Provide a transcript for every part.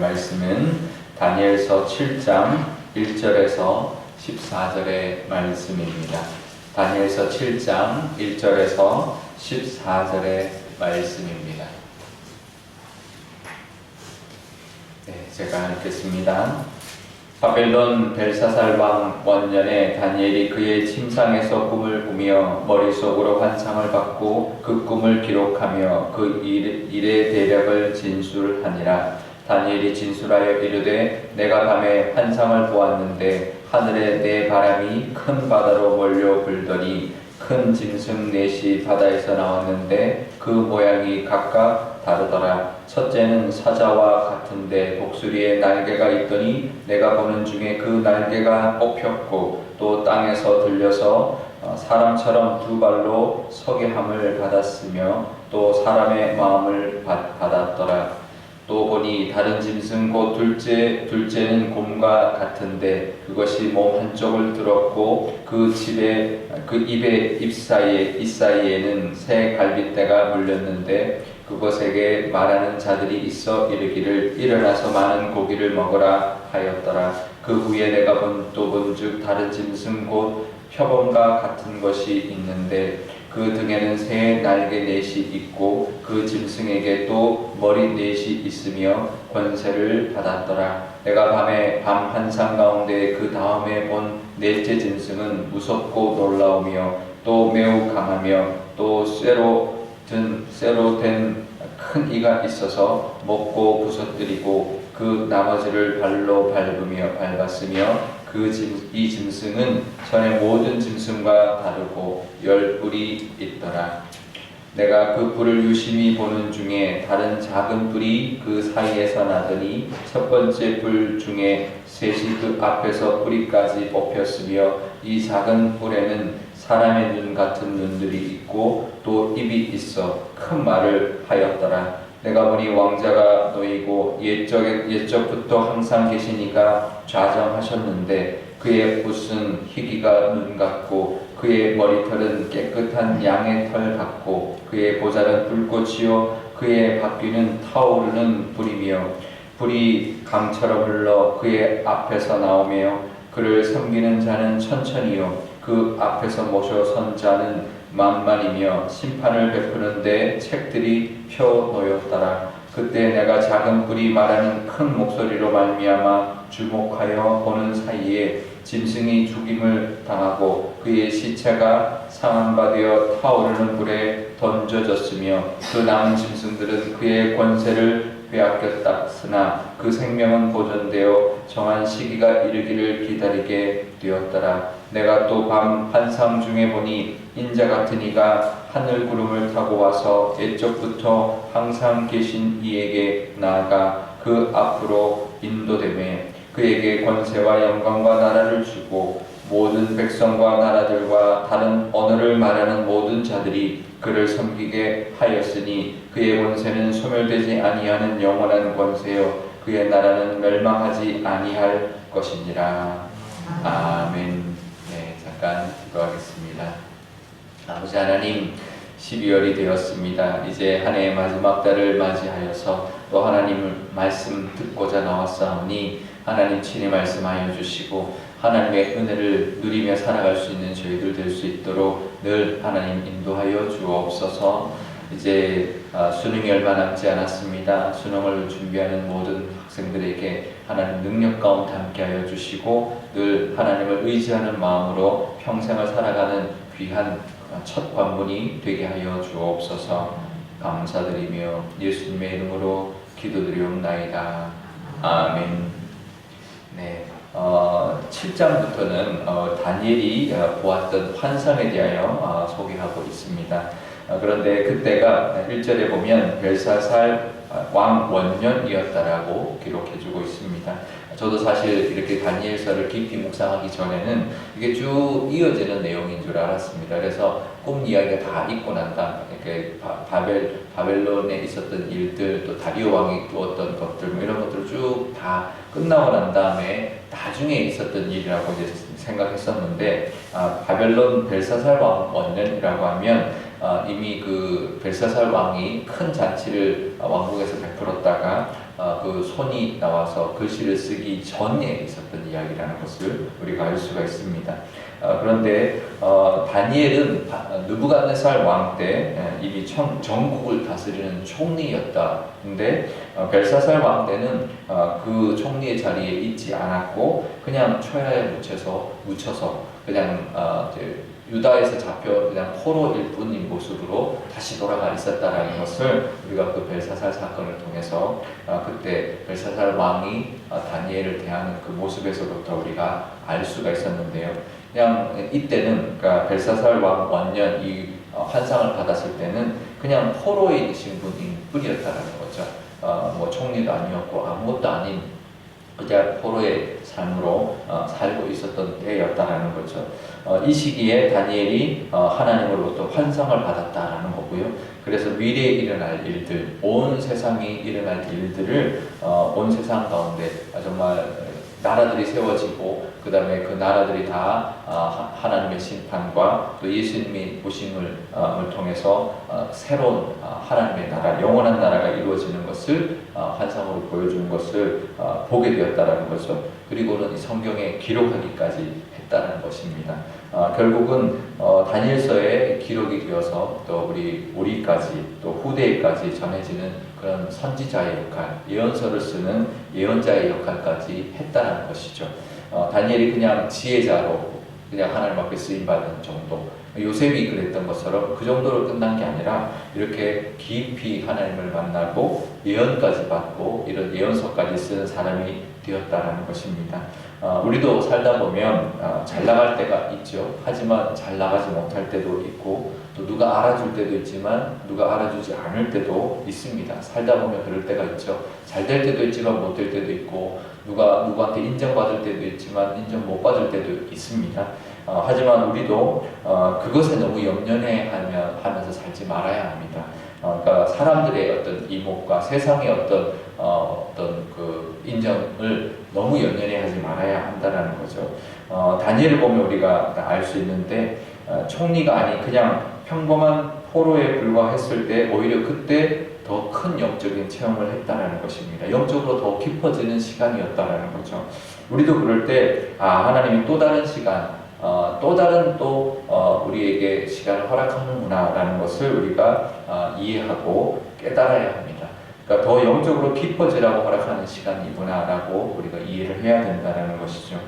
말씀은 다니엘서 7장 1절에서 14절의 말씀입니다. 다니엘서 7장 1절에서 14절의 말씀입니다. 네, 제가 읽겠습니다. 바벨론 벨사살 왕 원년에 다니엘이 그의 침상에서 꿈을 꾸며 머릿속으로 환상을 받고 그 꿈을 기록하며 그 일, 일의 대략을 진술하니라. 다니엘이 진술하여 이르되 내가 밤에 환상을 보았는데 하늘에 내 바람이 큰 바다로 몰려 불더니 큰 짐승 넷이 바다에서 나왔는데 그 모양이 각각 다르더라. 첫째는 사자와 같은데 독수리에 날개가 있더니 내가 보는 중에 그 날개가 뽑혔고 또 땅에서 들려서 어, 사람처럼 두 발로 서게 함을 받았으며 또 사람의 마음을 받, 받았더라. 다른 짐승 곧 둘째 둘째는 곰과 같은데 그것이 몸 한쪽을 들었고 그 집에 그 입에 입 사이에 입 사이에는 새 갈빗대가 물렸는데 그것에게 말하는 자들이 있어 이르기를 일어나서 많은 고기를 먹으라 하였더라. 그 후에 내가 본 또 본즉 다른 짐승 곧 표범과 같은 것이 있는데 그 등에는 새 날개 넷이 있고 그 짐승에게 또 머리 넷이 있으며 권세를 받았더라. 내가 밤에 밤 환상 가운데 그 다음에 본 넷째 짐승은 무섭고 놀라우며 또 매우 강하며 또 쇠로 든 쇠로 된 큰 이가 있어서 먹고 부서뜨리고 그 나머지를 발로 밟으며 밟았으며 그이 짐승은 전에 모든 짐승과 다르고 열 뿔이 있더라. 내가 그 뿔을 유심히 보는 중에 다른 작은 뿔이 그 사이에서 나더니 첫 번째 뿔 중에 셋이 그 앞에서 뿌리까지 뽑혔으며 이 작은 뿔에는 사람의 눈 같은 눈들이 있고 또 입이 있어 큰 말을 하였더라. 내가 보니 왕자가 놓이고 옛적, 옛적부터 항상 계시니까 좌정하셨는데 그의 옷은 희기가 눈 같고 그의 머리털은 깨끗한 양의 털 같고 그의 보좌는 불꽃이요 그의 바퀴는 타오르는 불이며 불이 강처럼 흘러 그의 앞에서 나오며 그를 섬기는 자는 천천히요 그 앞에서 모셔 선 자는 만만이며 심판을 베푸는데 책들이 펴 놓였더라. 그때 내가 작은 불이 말하는 큰 목소리로 말미암아 주목하여 보는 사이에 짐승이 죽임을 당하고 그의 시체가 상한바되어 타오르는 불에 던져졌으며 그 남은 짐승들은 그의 권세를 빼앗겼다으나 그 생명은 보존되어 정한 시기가 이르기를 기다리게 되었더라. 내가 또밤 환상 중에 보니 인자 같은 이가 하늘 구름을 타고 와서 옛적부터 항상 계신 이에게 나아가 그 앞으로 인도되매 그에게 권세와 영광과 나라를 주고 모든 백성과 나라들과 다른 언어를 말하는 모든 자들이 그를 섬기게 하였으니 그의 권세는 소멸되지 아니하는 영원한 권세요 그의 나라는 멸망하지 아니할 것이니라 아멘. 네, 잠깐 기도하겠습니다. 아버지 하나님 12월이 되었습니다. 이제 한 해의 마지막 달을 맞이하여서 또 하나님을 말씀 듣고자 나왔사오니 하나님 친히 말씀하여 주시고 하나님의 은혜를 누리며 살아갈 수 있는 저희들 될 수 있도록 늘 하나님 인도하여 주옵소서. 이제 아, 수능이 얼마 남지 않았습니다. 수능을 준비하는 모든 학생들에게 하나님 능력 가운데 함께하여 주시고 늘 하나님을 의지하는 마음으로 평생을 살아가는 귀한 첫 관문이 되게 하여 주옵소서. 감사드리며 예수님의 이름으로 기도드리옵나이다. 아멘. 네. 어, 7장부터는 어, 다니엘이 어, 보았던 환상에 대하여 어, 소개하고 있습니다. 어, 그런데 그때가 1절에 보면 벨사살 왕 원년이었다라고 기록해주고 있습니다. 저도 사실 이렇게 다니엘서를 깊이 묵상하기 전에는 이게 쭉 이어지는 내용인 줄 알았습니다. 그래서 꿈 이야기가 다 있고 난 다음에 이렇게 바벨 바벨론에 있었던 일들 또 다리오 왕이 꾸었던 것들 뭐 이런 것들 쭉다 끝나고 난 다음에 나중에 있었던 일이라고 이제 생각했었는데 아, 바벨론 벨사살 왕 원년이라고 하면 아, 이미 그 벨사살 왕이 큰 잔치를 왕국에서 베풀었다가 어, 그그 손이 나와서 글씨를 쓰기 전에 있었던 이야기라는 것을 우리가 알 수가 있습니다. 어, 그런데 어, 다니엘은 바- 느부갓네살 왕 때 이미 청- 전국을 다스리는 총리였다. 근데 어, 벨사살 왕 때는 어, 그 총리의 자리에 있지 않았고 그냥 초야에 묻혀서 묻혀서 그냥 유다에서 잡혀 그냥 포로일 뿐인 모습으로 다시 돌아가 있었다라는 것을 우리가 그 벨사살 사건을 통해서 어, 그때 벨사살 왕이 어, 다니엘을 대하는 그 모습에서부터 우리가 알 수가 있었는데요. 그냥 이때는 그러니까 벨사살 왕 원년 이 어, 환상을 받았을 때는 그냥 포로이신 분인 뿐이었다라는 거죠. 어, 뭐 총리도 아니었고 아무것도 아닌 포로의 삶으로 어, 살고 있었던 때였다라는 거죠. 어, 이 시기에 다니엘이 어, 하나님으로부터 환상을 받았다라는 거고요. 그래서 미래에 일어날 일들, 온 세상이 일어날 일들을 어, 온 세상 가운데 정말 나라들이 세워지고 그 다음에 그 나라들이 다 아, 하- 하나님의 심판과 또 예수님이 오심을 어, 을 통해서 어, 새로운 아, 하나님의 나라, 영원한 나라가 이루어지는 것을 어, 환상으로 보여주는 것을 어, 보게 되었다라는 거죠. 그리고는 이 성경에 기록하기까지 했다는 것입니다. 아, 결국은 어, 다니엘서에 기록이 되어서 또 우리 우리까지 또 후대에까지 전해지는 그런 선지자의 역할, 예언서를 쓰는 예언자의 역할까지 했다는 것이죠. 어, 다니엘이 그냥 지혜자로 그냥 하나님 앞에 쓰임 받은 정도. 요셉이 그랬던 것처럼 그 정도로 끝난 게 아니라 이렇게 깊이 하나님을 만나고 예언까지 받고 이런 예언서까지 쓰는 사람이 되었다라는 것입니다. 어, 우리도 살다 보면 어, 잘 나갈 때가 있죠. 하지만 잘 나가지 못할 때도 있고 또 누가 알아줄 때도 있지만 누가 알아주지 않을 때도 있습니다. 살다 보면 그럴 때가 있죠. 잘 될 때도 있지만 못 될 때도 있고 누가 누구한테 인정받을 때도 있지만 인정 못 받을 때도 있습니다. 어, 하지만 우리도 어, 그것에 너무 염려해 하며, 하면서 살지 말아야 합니다. 어, 그러니까 사람들의 어떤 이목과 세상의 어떤 어, 어떤 그 인정을 너무 연연해 하지 말아야 한다는 거죠. 어, 다니엘을 보면 우리가 알수 있는데 어, 총리가 아닌 그냥 평범한 포로에 불과했을 때 오히려 그때 더 큰 영적인 체험을 했다는 것입니다. 영적으로 더 깊어지는 시간이었다는 거죠. 우리도 그럴 때 아, 하나님이 또 다른 시간, 어, 또 다른 또 어, 우리에게 시간을 허락하는구나라는 것을 우리가 어, 이해하고 깨달아야 합니다. 그러니까 더 영적으로 깊어지라고 허락하는 시간이구나라고 우리가 이해를 해야 된다는 것이죠.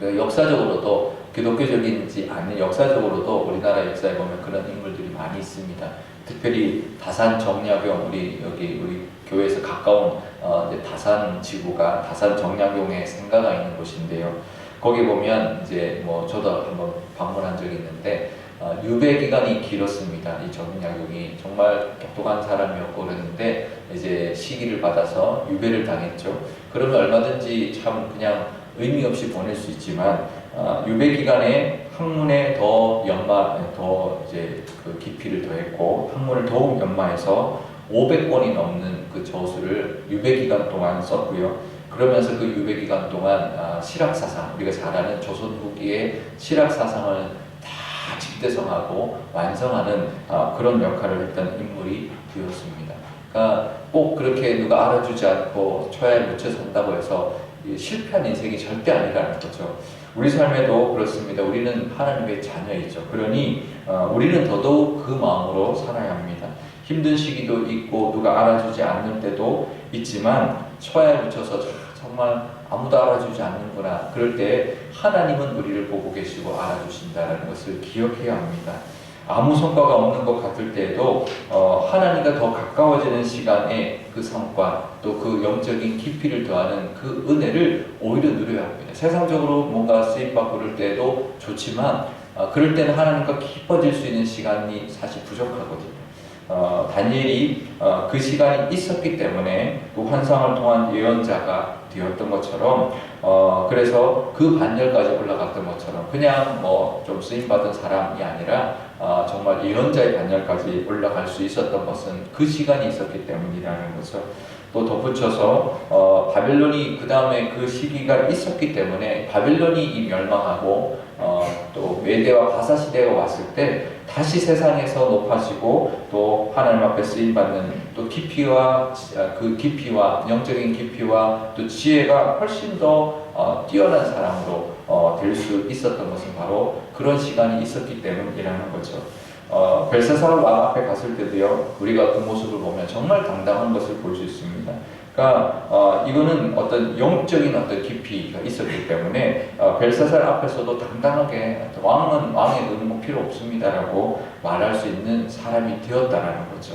우리가 역사적으로도 기독교적이지 않은 역사적으로도 우리나라 역사에 보면 그런 인물들이 많이 있습니다. 특별히 다산 정약용 우리 여기 우리 교회에서 가까운 어, 다산 지구가 다산 정약용에 생가가 있는 곳인데요. 거기 보면 이제 뭐 저도 한번 방문한 적이 있는데 어, 유배 기간이 길었습니다. 이 정약용이 정말 똑똑한 사람이었고 그랬는데 이제 시기를 받아서 유배를 당했죠. 그러면 얼마든지 참 그냥 의미 없이 보낼 수 있지만 어, 유배 기간에 학문에 더 연마 더 이제 그 깊이를 더했고 학문을 더욱 연마해서 500권이 넘는 그 저수를 유배 기간 동안 썼고요. 그러면서 그 유배 기간 동안 아, 실학 사상 우리가 잘 아는 조선 후기의 실학 사상을 다 집대성하고 완성하는 아, 그런 역할을 했던 인물이 되었습니다. 그러니까 꼭 그렇게 누가 알아주지 않고 초야에 묻혀 산다고 해서 이 실패한 인생이 절대 아니라는 거죠. 우리 삶에도 그렇습니다. 우리는 하나님의 자녀이죠. 그러니 어, 우리는 더더욱 그 마음으로 살아야 합니다. 힘든 시기도 있고 누가 알아주지 않는 때도 있지만 초야에 묻혀서 정말 아무도 알아주지 않는구나. 그럴 때 하나님은 우리를 보고 계시고 알아주신다는 것을 기억해야 합니다. 아무 성과가 없는 것 같을 때에도 어, 하나님과 더 가까워지는 시간에 그 성과 또 그 영적인 깊이를 더하는 그 은혜를 오히려 누려야 합니다. 세상적으로 뭔가 쓰임받고 그럴 때도 좋지만 어, 그럴 때는 하나님과 깊어질 수 있는 시간이 사실 부족하거든요. 어, 다니엘이 어, 그 시간이 있었기 때문에 그 환상을 통한 예언자가 되었던 것처럼 어, 그래서 그 반열까지 올라갔던 것처럼 그냥 뭐 좀 쓰임 받은 사람이 아니라 어, 정말 예언자의 반열까지 올라갈 수 있었던 것은 그 시간이 있었기 때문이라는 거죠. 또 덧붙여서 어, 바벨론이 그 다음에 그 시기가 있었기 때문에 바벨론이 이 멸망하고 어, 또 메대와 바사 시대가 왔을 때 다시 세상에서 높아지고 또 하나님 앞에 쓰임 받는 또 깊이와 아, 그 깊이와 영적인 깊이와 또 지혜가 훨씬 더 어, 뛰어난 사람으로 어, 될 수 있었던 것은 바로 그런 시간이 있었기 때문이라는 거죠. 어, 벨사살 왕 앞에 갔을 때도요, 우리가 그 모습을 보면 정말 당당한 것을 볼 수 있습니다. 그러니까 어, 이거는 어떤 영적인 어떤 깊이가 있었기 때문에 어, 벨사살 앞에서도 당당하게 왕은 왕의 의무 필요 없습니다라고 말할 수 있는 사람이 되었다라는 거죠.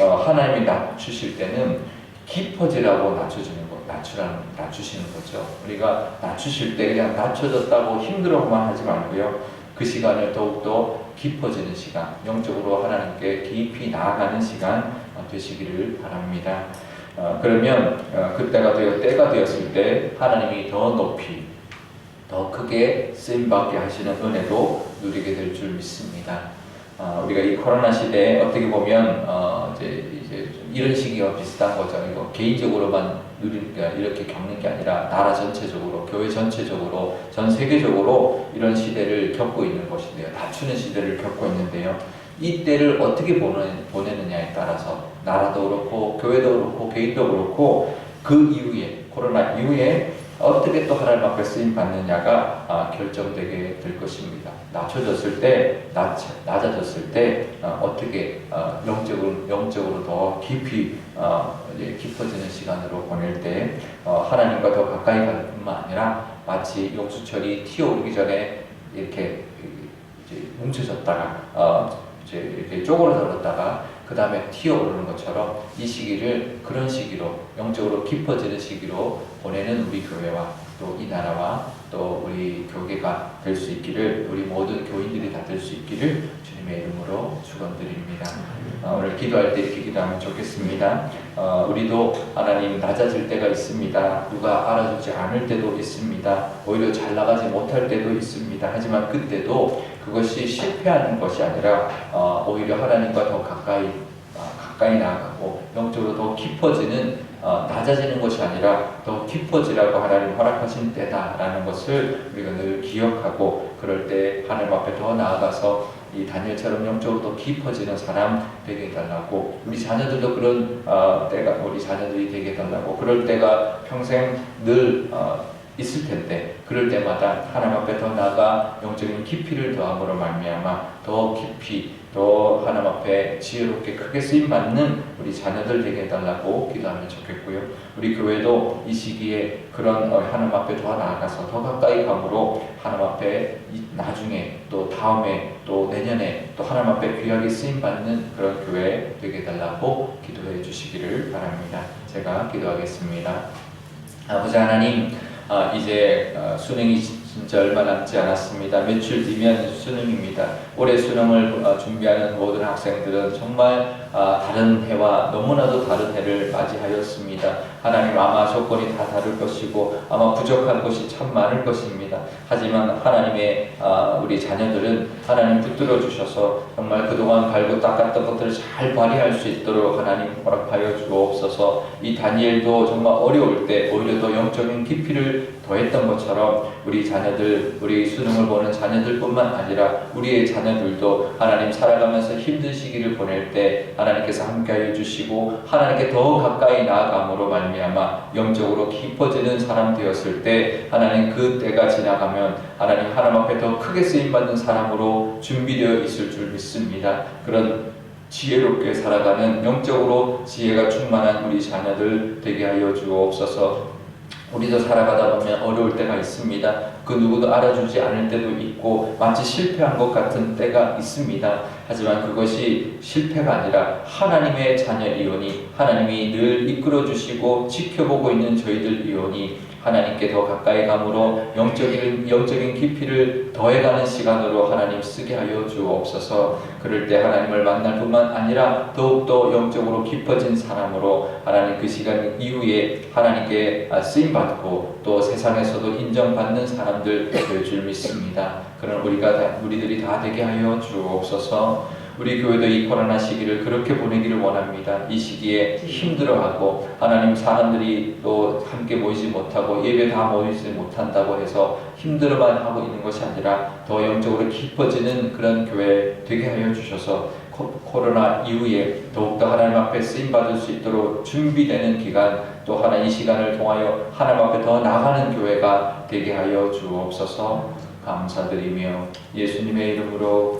어, 하나님이 낮추실 때는 깊어지라고 낮춰주는 거, 낮추라는 낮추시는 거죠. 우리가 낮추실 때 그냥 낮춰졌다고 힘들어만 하지 말고요. 그 시간을 더욱더 깊어지는 시간, 영적으로 하나님께 깊이 나아가는 시간 어, 되시기를 바랍니다. 어, 그러면 어, 그때가 되어 때가 되었을 때 하나님이 더 높이 더 크게 쓰임 받게 하시는 은혜도 누리게 될 줄 믿습니다. 어, 우리가 이 코로나 시대에 어떻게 보면 어, 이제, 이제 좀 이런 시기와 비슷한 거죠. 이거 개인적으로만 누리니까 이렇게 겪는 게 아니라 나라 전체적으로, 교회 전체적으로, 전 세계적으로 이런 시대를 겪고 있는 것인데요. 낮추는 시대를 겪고 있는데요. 이 때를 어떻게 보내, 보내느냐에 따라서 나라도 그렇고 교회도 그렇고 개인도 그렇고 그 이후에 코로나 이후에 어떻게 또 하나님 앞에 쓰임 받느냐가 아, 결정되게 될 것입니다. 낮춰졌을 때, 낮, 낮아졌을 때 어, 떻게 어, 영적으로 영적으로 더 깊이 어, 깊어지는 시간으로 보낼 때 어, 하나님과 더 가까이 가는 뿐만 아니라 마치 용수철이 튀어오르기 전에 이렇게 이제 뭉쳐졌다가 어, 이제 이렇게 쪼그러들었다가 그 다음에 튀어오르는 것처럼 이 시기를 그런 시기로 영적으로 깊어지는 시기로 보내는 우리 교회와 또 이 나라와 또 우리 교계가 될 수 있기를 우리 모든 교인들이 다 될 수 있기를 주님의 이름으로 축원드립니다. 어, 오늘 기도할 때 이렇게 기도하면 좋겠습니다. 어, 우리도 하나님 낮아질 때가 있습니다. 누가 알아주지 않을 때도 있습니다. 오히려 잘 나가지 못할 때도 있습니다. 하지만 그때도 그것이 실패하는 것이 아니라 어, 오히려 하나님과 더 가까이 어, 가까이 나아가고 영적으로 더 깊어지는 어, 낮아지는 것이 아니라 더 깊어지라고 하나님 허락하신 때다라는 것을 우리가 늘 기억하고 그럴 때 하나님 앞에 더 나아가서 이 다니엘처럼 영적으로 더 깊어지는 사람 되게 해달라고 우리 자녀들도 그런 어, 때가 우리 자녀들이 되게 해달라고 그럴 때가 평생 늘 어, 있을 텐데 그럴 때마다 하나님 앞에 더 나아가 영적인 깊이를 더함으로 말미암아 더 깊이 더 하나님 앞에 지혜롭게 크게 쓰임 받는 우리 자녀들 되게 해달라고 기도하면 좋겠고요. 우리 교회도 이 시기에 그런 어, 하나님 앞에 더 나아가서 더 가까이 감으로 하나님 앞에 이- 나중에 또 다음에 또 내년에 또 하나님 앞에 귀하게 쓰임 받는 그런 교회 되게 해달라고 기도해 주시기를 바랍니다. 제가 기도하겠습니다. 아버지 하나님, 아, 이제 어, 수능이 진짜 얼마 남지 않았습니다. 며칠 뒤면 수능입니다. 올해 수능을 어, 준비하는 모든 학생들은 정말 아, 다른 해와 너무나도 다른 해를 맞이하였습니다. 하나님 아마 조건이 다 다를 것이고 아마 부족한 것이 참 많을 것입니다. 하지만 하나님의 아, 우리 자녀들은 하나님 붙들어 주셔서 정말 그동안 갈고 닦았던 것들을 잘 발휘할 수 있도록 하나님 허락하여 주옵소서. 이 다니엘도 정말 어려울 때 오히려 더 영적인 깊이를 더했던 것처럼 우리 자녀들, 우리 수능을 보는 자녀들뿐만 아니라 우리의 자녀들도 하나님 살아가면서 힘든 시기를 보낼 때 하나님께서 함께하여 주시고 하나님께 더 가까이 나아감으로 말 미암아 영적으로 깊어지는 사람 되었을 때 하나님 그 때가 지나가면 하나님 하나님 앞에 더 크게 쓰임 받는 사람으로 준비되어 있을 줄 믿습니다. 그런 지혜롭게 살아가는 영적으로 지혜가 충만한 우리 자녀들 되게 하여 주옵소서. 우리도 살아가다 보면 어려울 때가 있습니다. 그 누구도 알아주지 않을 때도 있고 마치 실패한 것 같은 때가 있습니다. 하지만 그것이 실패가 아니라 하나님의 자녀이오니 하나님이 늘 이끌어 주시고 지켜보고 있는 저희들이오니 하나님께 더 가까이 감으로 영적인 영적인 깊이를 더해가는 시간으로 하나님 쓰게 하여 주옵소서. 그럴 때 하나님을 만날 뿐만 아니라 더욱더 영적으로 깊어진 사람으로 하나님 그 시간 이후에 하나님께 아, 쓰임 받고 또 세상에서도 인정받는 사람들 될 줄 믿습니다. 그런 우리가 다, 우리들이 다 되게 하여 주옵소서. 우리 교회도 이 코로나 시기를 그렇게 보내기를 원합니다. 이 시기에 힘들어하고 하나님 사람들이 또 함께 모이지 못하고 예배 다 모이지 못한다고 해서 힘들어만 하고 있는 것이 아니라 더 영적으로 깊어지는 그런 교회 되게 하여 주셔서 코- 코로나 이후에 더욱더 하나님 앞에 쓰임 받을 수 있도록 준비되는 기간 또 하나 이 시간을 통하여 하나님 앞에 더 나가는 교회가 되게 하여 주옵소서 감사드리며 예수님의 이름으로